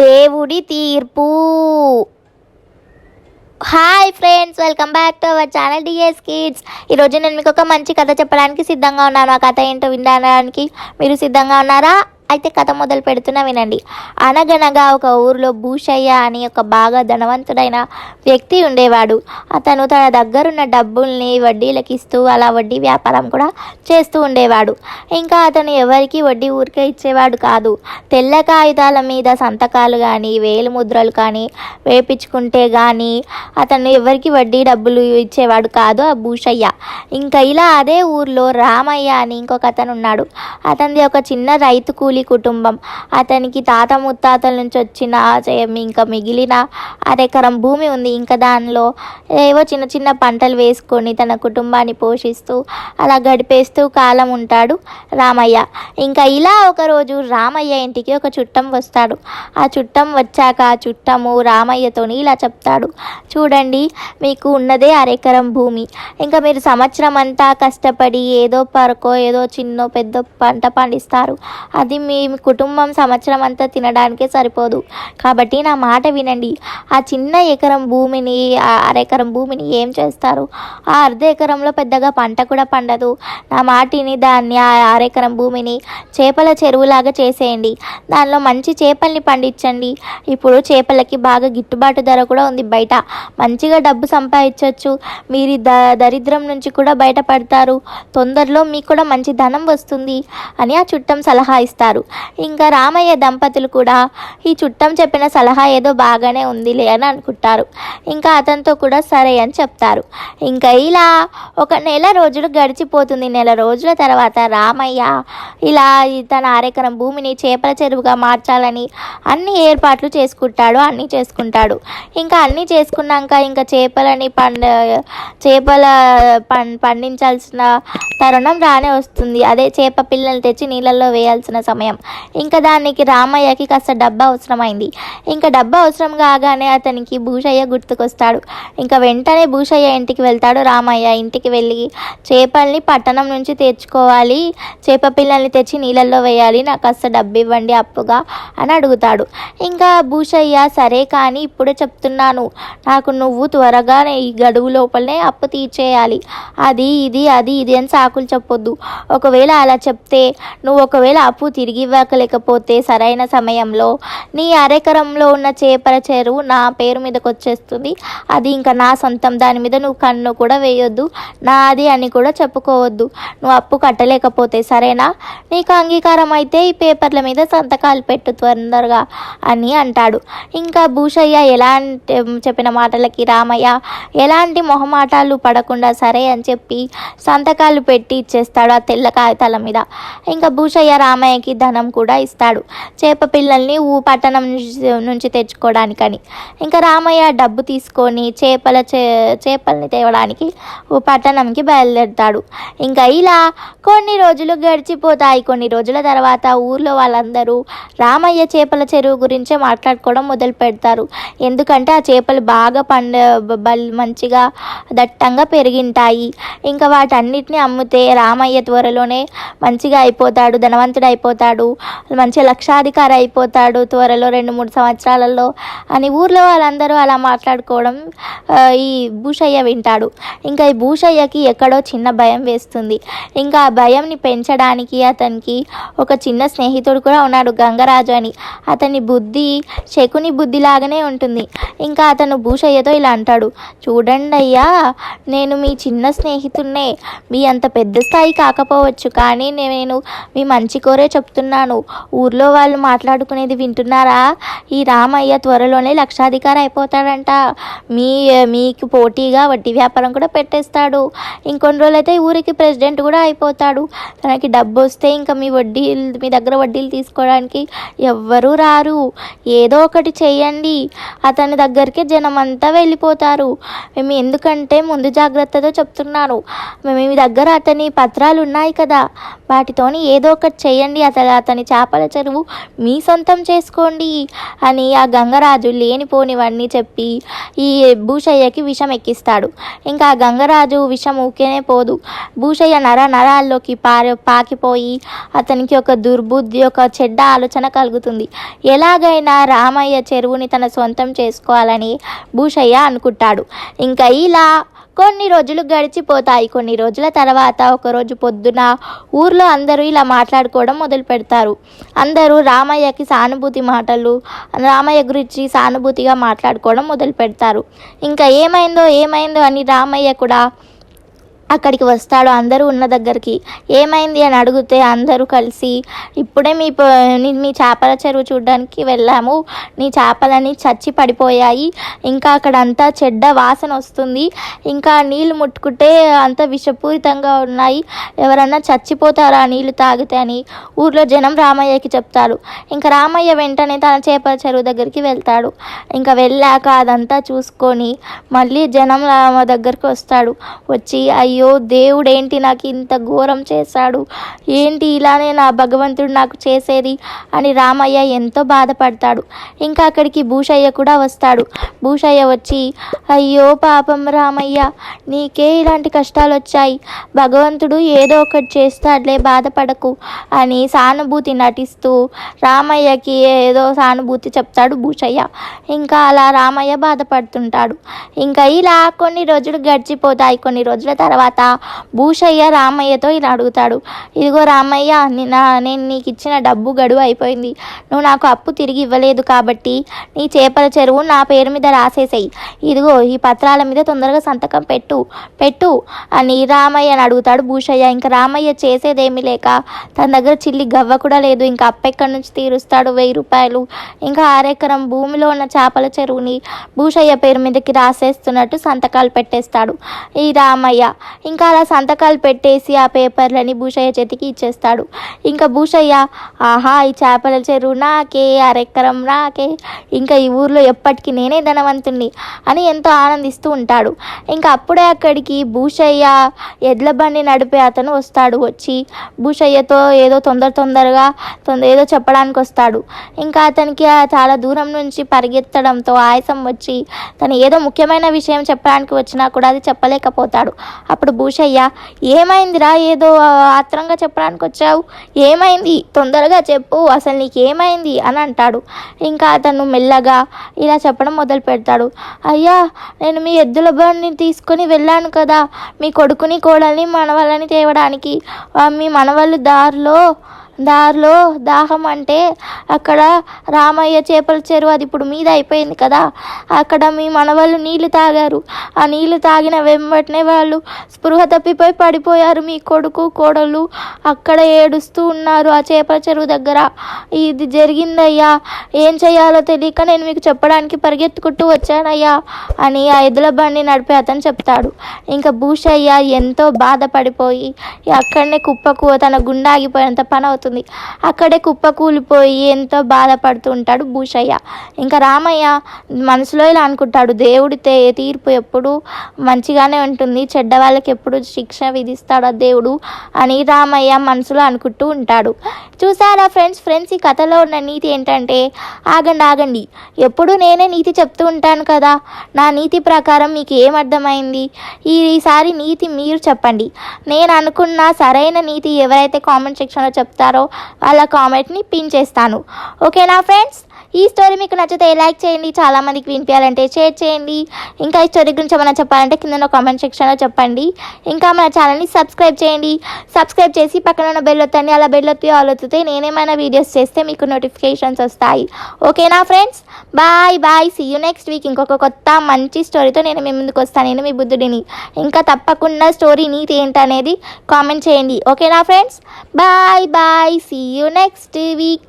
దేవుడి తీర్పు. Hi friends welcome back to our channel DS kids ఈరోజు నేను మీకు ఒక మంచి కథ చెప్పడానికి సిద్ధంగా ఉన్నాను. ఆ కథ ఏంటో వినడానికి మీరు సిద్ధంగా ఉన్నారా? అయితే కథ మొదలు పెడుతున్నా వినండి. అనగనగా ఒక ఊరిలో భూషయ్య అని ఒక బాగా ధనవంతుడైన వ్యక్తి ఉండేవాడు. అతను తన దగ్గరున్న డబ్బుల్ని వడ్డీలకు ఇస్తూ అలా వడ్డీ వ్యాపారం కూడా చేస్తూ ఉండేవాడు. ఇంకా అతను ఎవరికి వడ్డీ ఊరికే ఇచ్చేవాడు కాదు. తెల్ల కాగితాల మీద సంతకాలు కానీ వేలు ముద్రలు కానీ వేపించుకుంటే కానీ అతను ఎవరికి వడ్డీ డబ్బులు ఇచ్చేవాడు కాదు ఆ భూషయ్య. ఇంకా ఇలా అదే ఊర్లో రామయ్య అని ఇంకొక అతను ఉన్నాడు అతనిది ఒక చిన్న రైతు కూలి కుటుంబం. అతనికి తాత ముత్తాతల నుంచి వచ్చిన ఇంకా మిగిలిన అరెకరం భూమి ఉంది. ఇంకా దానిలో ఏవో చిన్న చిన్న పంటలు వేసుకొని తన కుటుంబాన్ని పోషిస్తూ అలా గడిపేస్తూ కాలం ఉంటాడు రామయ్య. ఇంకా ఇలా ఒకరోజు రామయ్య ఇంటికి ఒక చుట్టం వస్తాడు. ఆ చుట్టం వచ్చాక ఆ చుట్టము రామయ్యతోని ఇలా చెప్తాడు. చూడండి మీకు ఉన్నదే అరెకరం భూమి. ఇంకా మీరు సంవత్సరం అంతా కష్టపడి ఏదో పరకో ఏదో చిన్నో పెద్ద పంట పండిస్తారు. అది మీ కుటుంబం సంవత్సరం అంతా తినడానికే సరిపోదు. కాబట్టి నా మాట వినండి. ఆ చిన్న ఎకరం భూమిని ఆ అరెకరం భూమిని ఏం చేస్తారు? ఆ అర్ధ ఎకరంలో పెద్దగా పంట కూడా పండదు. నా మాటిని దాన్ని ఆ అరెకరం భూమిని చేపల చెరువులాగా చేసేయండి. దానిలో మంచి చేపల్ని పండించండి. ఇప్పుడు చేపలకి బాగా గిట్టుబాటు ధర కూడా ఉంది బయట. మంచిగా డబ్బు సంపాదించవచ్చు మీరు ద దరిద్రం నుంచి కూడా బయటపడతారు. తొందరలో మీకు కూడా మంచి ధనం వస్తుంది అని ఆ చుట్టం సలహా ఇస్తారు. ఇంకా రామయ్య దంపతులు కూడా ఈ చుట్టం చెప్పిన సలహా ఏదో బాగానే ఉందిలే అని అనుకుంటారు. ఇంకా అతనితో కూడా సరే అని చెప్తారు. ఇంకా ఇలా ఒక నెల రోజులు గడిచిపోతుంది. నెల రోజుల తర్వాత రామయ్య ఇలా తన అరెకరం భూమిని చేపల చెరువుగా మార్చాలని అన్ని ఏర్పాట్లు చేసుకుంటాడు అన్నీ చేసుకుంటాడు. ఇంకా అన్నీ చేసుకున్నాక ఇంకా చేపలని పండ చేపల పం పండించాల్సిన తరుణం రానే వస్తుంది. అదే చేప పిల్లలు తెచ్చి నీళ్ళల్లో వేయాల్సిన సమయం ఇంకా దానికి రామయ్యకి కాస్త డబ్బా అవసరమైంది. ఇంకా డబ్బా అవసరం కాగానే అతనికి భూషయ్య గుర్తుకొస్తాడు. ఇంకా వెంటనే భూషయ్య ఇంటికి వెళ్తాడు. రామయ్య ఇంటికి వెళ్ళి చేపల్ని పట్టణం నుంచి తెచ్చుకోవాలి. చేప పిల్లల్ని తెచ్చి నీళ్ళల్లో వేయాలి. నాకు కాస్త డబ్బు ఇవ్వండి అప్పుగా అని అడుగుతాడు. ఇంకా భూషయ్య సరే కానీ ఇప్పుడే చెప్తున్నాను. నాకు నువ్వు త్వరగా ఈ గడువు లోపలనే అప్పు తీర్చేయాలి. అది ఇది అది ఇది అని సాకులు చెప్పొద్దు. ఒకవేళ అలా చెప్తే నువ్వు ఒకవేళ అప్పు తిరిగి ఇవ్వకలేకపోతే సరైన సమయంలో నీ అరెకరంలో ఉన్న చేపల చెరువు నా పేరు మీదకి వచ్చేస్తుంది అది ఇంకా నా సొంతం. దాని మీద నువ్వు కన్ను కూడా వేయొద్దు. నాది అని కూడా చెప్పుకోవద్దు. నువ్వు అప్పు కట్టలేకపోతే సరేనా? నీకు అంగీకారం అయితే ఈ పేపర్ల మీద సంతకాలు పెట్టు తొందరగా అని అంటాడు. ఇంకా భూషయ్య ఎలాంటి చెప్పిన మాటలకి రామయ్య ఎలాంటి మొహమాటాలు పడకుండా సరే అని చెప్పి సంతకాలు పెట్టి ఇచ్చేస్తాడు ఆ తెల్ల కాగితాల మీద. ఇంకా భూషయ్య రామయ్యకి ధనం కూడా ఇస్తాడు. చేప పిల్లల్ని ఊ పట్టణం నుంచి- నుంచి తెచ్చుకోవడానికని ఇంకా రామయ్య డబ్బు తీసుకొని చేపల చే చేపల్ని తేవడానికి ఊ పట్టణంకి బయలుదేరుతాడు. ఇంకా ఇలా కొన్ని రోజులు గడిచిపోతాయి. కొన్ని రోజుల తర్వాత ఊర్లో వాళ్ళందరూ రామయ్య చేపల చెరువు గురించే మాట్లాడుకోవడం మొదలు పెడతారు. ఎందుకంటే ఆ చేపలు బాగా పండ మంచిగా దట్టంగా పెరిగింటాయి. ఇంకా వాటన్నిటిని అమ్మితే రామయ్య త్వరలోనే మంచిగా అయిపోతాడు ధనవంతుడు అయిపోతాడు మంచిగా లక్షాధికారి అయిపోతాడు త్వరలో రెండు మూడు సంవత్సరాలలో అని ఊర్లో వాళ్ళందరూ అలా మాట్లాడుకోవడం ఈ భూషయ్య వింటాడు. ఇంకా ఈ భూషయ్యకి ఎక్కడో చిన్న భయం వేస్తుంది. ఇంకా ఆ భయంని పెంచడానికి అతనికి ఒక చిన్న స్నేహితుడు కూడా ఉన్నాడు గంగరాజు అని. అతని బుద్ధి శకుని బుద్ధిలాగానే ఉంటుంది. ఇంకా అతను భూషయ్యతో ఇలా అంటాడు చూడండి అయ్యా నేను మీ చిన్న స్నేహితున్నే మీ అంత పెద్ద స్థాయి కాకపోవచ్చు కానీ నేను మీ మంచి కోరే చెప్తున్నాను. ఊర్లో వాళ్ళు మాట్లాడుకునేది వింటున్నారా? ఈ రామయ్య త్వరలోనే లక్షాధికారి అయిపోతాడంట. మీ మీకు పోటీగా వడ్డీ వ్యాపారం కూడా పెట్టేస్తాడు. ఇంకొన్ని రోజులైతే ఊరికి ప్రెసిడెంట్ కూడా అయిపోతాడు. తనకి డబ్బు వస్తే ఇంకా మీ వడ్డీలు మీ దగ్గర వడ్డీలు తీసుకోవడానికి ఎవ్వరూ రారు. ఏదో ఒకటి చేయండి అతని దగ్గరికి జనం అంతా వెళ్ళిపోతారు. మేము ఎందుకంటే ముందు జాగ్రత్తతో చెప్తున్నాను. మీ దగ్గర అతని పత్రాలు ఉన్నాయి కదా. వాటితోని ఏదో ఒకటి చేయండి అతని చేపల చెరువు మీ సొంతం చేసుకోండి అని ఆ గంగరాజు లేనిపోనివన్నీ చెప్పి ఈ భూషయ్యకి విషం ఎక్కిస్తాడు. ఇంకా ఆ గంగరాజు విషం ఊకేనే పోదు. భూషయ్య నర నరాల్లోకి పారి పాకిపోయి అతనికి ఒక దుర్బుద్ధి ఒక చెడ్డ ఆలోచన కలుగుతుంది. ఎలాగైనా రామయ్య చెరువుని తన సొంతం చేసుకోవాలని భూషయ్య అనుకుంటాడు. ఇంకా ఇలా కొన్ని రోజులు గడిచిపోతాయి. కొన్ని రోజుల తర్వాత ఒకరోజు పొద్దున ఊర్లో అందరూ ఇలా మాట్లాడుకోవడం మొదలు పెడతారు. అందరూ రామయ్యకి సానుభూతి మాటలు రామయ్య గురించి సానుభూతిగా మాట్లాడుకోవడం మొదలు పెడతారు. ఇంకా ఏమైందో ఏమైందో అని రామయ్య కూడా అక్కడికి వస్తాడు అందరూ ఉన్న దగ్గరికి. ఏమైంది అని అడిగితే అందరూ కలిసి ఇప్పుడే మీ మీ చేపల చెరువు చూడడానికి వెళ్ళాము. నీ చేపలని చచ్చి పడిపోయాయి. ఇంకా అక్కడ అంతా చెడ్డ వాసన వస్తుంది. ఇంకా నీళ్ళు ముట్టుకుంటే అంత విషపూరితంగా ఉన్నాయి. ఎవరన్నా చచ్చిపోతారా నీళ్ళు తాగితే అని ఊర్లో జనం రామయ్యకి చెప్తారు. ఇంకా రామయ్య వెంటనే తన చేపల చెరువు దగ్గరికి వెళ్తాడు. ఇంకా వెళ్ళాక అదంతా చూసుకొని మళ్ళీ జనం రామ దగ్గరికి వస్తాడు. వచ్చి అయ్యో అయ్యో దేవుడేంటి నాకు ఇంత ఘోరం చేశాడు? ఏంటి ఇలానే నా భగవంతుడు నాకు చేసేది? అని రామయ్య ఎంతో బాధపడతాడు. ఇంకా అక్కడికి భూషయ్య కూడా వస్తాడు. భూషయ్య వచ్చి అయ్యో పాపం రామయ్య నీకే ఇలాంటి కష్టాలు వచ్చాయి భగవంతుడు ఏదో ఒకటి చేస్తాడులే బాధపడకు అని సానుభూతి నటిస్తూ రామయ్యకి ఏదో సానుభూతి చెప్తాడు భూషయ్య. ఇంకా అలా రామయ్య బాధపడుతుంటాడు. ఇంకా ఇలా కొన్ని రోజులు గడిచిపోతాయి. కొన్ని రోజుల తర్వాత భూషయ్య రామయ్యతో ఇలా అడుగుతాడు ఇదిగో రామయ్య నిన్న నేను నీకు ఇచ్చిన డబ్బు గడువు అయిపోయింది. నువ్వు నాకు అప్పు తిరిగి ఇవ్వలేదు కాబట్టి నీ చేపల చెరువు నా పేరు మీద రాసేసాయి. ఇదిగో ఈ పత్రాల మీద తొందరగా సంతకం పెట్టు పెట్టు అని రామయ్యని అడుగుతాడు భూషయ్య. ఇంకా రామయ్య చేసేదేమీ లేక తన దగ్గర చిల్లి గవ్వ కూడా లేదు. ఇంకా అప్పెక్కడి నుంచి తీరుస్తాడు? వెయ్యి రూపాయలు. ఇంకా ఆరెకరం భూమిలో ఉన్న చేపల చెరువుని భూషయ్య పేరు మీదకి రాసేస్తున్నట్టు సంతకాలు పెట్టేస్తాడు ఈ రామయ్య. ఇంకా అలా సంతకాలు పెట్టేసి ఆ పేపర్లని భూషయ్య చేతికి ఇచ్చేస్తాడు. ఇంకా భూషయ్య ఆహా ఈ చేపల చెరువు నాకే అరెక్కరం నాకే ఇంకా ఈ ఊర్లో ఎప్పటికీ నేనే ధనవంతుణ్ణి అని ఎంతో ఆనందిస్తూ ఉంటాడు. ఇంకా అప్పుడే అక్కడికి భూషయ్య ఎడ్ల బండి నడిపే అతను వస్తాడు. వచ్చి భూషయ్యతో ఏదో తొందర తొందరగా తొందర ఏదో చెప్పడానికి వస్తాడు. ఇంకా అతనికి చాలా దూరం నుంచి పరిగెత్తడంతో ఆయాసం వచ్చి తను ఏదో ముఖ్యమైన విషయం చెప్పడానికి వచ్చినా కూడా అది చెప్పలేకపోతాడు. అప్పుడు భూషయ్య ఏమైందిరా? ఏదో ఆత్రంగా చెప్పడానికి వచ్చావు. ఏమైంది? తొందరగా చెప్పు. అసలు నీకు ఏమైంది అని అంటాడు. ఇంకా అతను మెల్లగా ఇలా చెప్పడం మొదలు పెడతాడు. అయ్యా నేను మీ ఎద్దుల బండిని తీసుకొని వెళ్ళాను కదా. మీ కొడుకుని కోడల్ని మనవాళ్ళని తేవడానికి. మీ మనవళ్ళు దారిలో దారిలో దాహం అంటే అక్కడ రామయ్య చేపల చెరువు అది ఇప్పుడు మీద అయిపోయింది కదా. అక్కడ మీ మనవాళ్ళు నీళ్ళు తాగారు. ఆ నీళ్ళు తాగిన వెంబటనే వాళ్ళు స్పృహ తప్పిపోయి పడిపోయారు. మీ కొడుకు కోడలు అక్కడ ఏడుస్తూ ఉన్నారు ఆ చేపల చెరువు దగ్గర. ఇది జరిగిందయ్యా. ఏం చేయాలో తెలియక నేను మీకు చెప్పడానికి పరిగెత్తుకుంటూ వచ్చానయ్యా అని ఆ ఎద్దుల బండి నడిపే అతను చెప్తాడు. ఇంకా భూషయ్య ఎంతో బాధపడిపోయి అక్కడనే కుప్పకు తన గుండాగిపోయినంత ఆగిపోయేంత పని అవుతుంది. అక్కడే కుప్ప కూలిపోయి ఎంతో బాధపడుతూ ఉంటాడు భూషయ్య. ఇంకా రామయ్య మనసులో ఇలా అనుకుంటాడు దేవుడితే తీర్పు ఎప్పుడు మంచిగానే ఉంటుంది. చెడ్డ వాళ్ళకి ఎప్పుడు శిక్ష విధిస్తాడా దేవుడు? అని రామయ్య మనసులో అనుకుంటూ ఉంటాడు. చూసారా ఫ్రెండ్స్ ఫ్రెండ్స్ ఈ కథలో ఉన్న నీతి ఏంటంటే ఆగండి ఆగండి. ఎప్పుడు నేనే నీతి చెప్తూ ఉంటాను కదా. నా నీతి ప్రకారం మీకు ఏం అర్థమైంది? ఈసారి నీతి మీరు చెప్పండి. నేను అనుకున్న సరైన నీతి ఎవరైతే కామెంట్ సెక్షన్లో చెప్తారో వాళ్ళ కామెంట్ని పిన్ చేస్తాను. ఓకేనా ఫ్రెండ్స్ ఈ స్టోరీ మీకు నచ్చితే లైక్ చేయండి చాలా మందికి వినిపించాలంటే షేర్ చేయండి. ఇంకా ఈ స్టోరీ గురించి ఏమైనా చెప్పాలంటే కింద కామెంట్ సెక్షన్లో చెప్పండి. ఇంకా మన ఛానల్ని సబ్స్క్రైబ్ చేయండి. సబ్స్క్రైబ్ చేసి పక్కన ఉన్న బెల్ వత్తండి అలా బెల్ వత్తి ఆల్ వత్తితే నేనేమైనా వీడియోస్ చేస్తే మీకు నోటిఫికేషన్స్ వస్తాయి. ఓకేనా friends bye bye see you next week ఇంకొక కొత్త మంచి స్టోరీతో నేను మీ ముందుకు వస్తాను. నేను మీ బుద్ధుడిని. ఇంకా తప్పకుండా స్టోరీ నీతి ఏంటనేది కామెంట్ చేయండి. ఓకేనా friends bye bye see you next week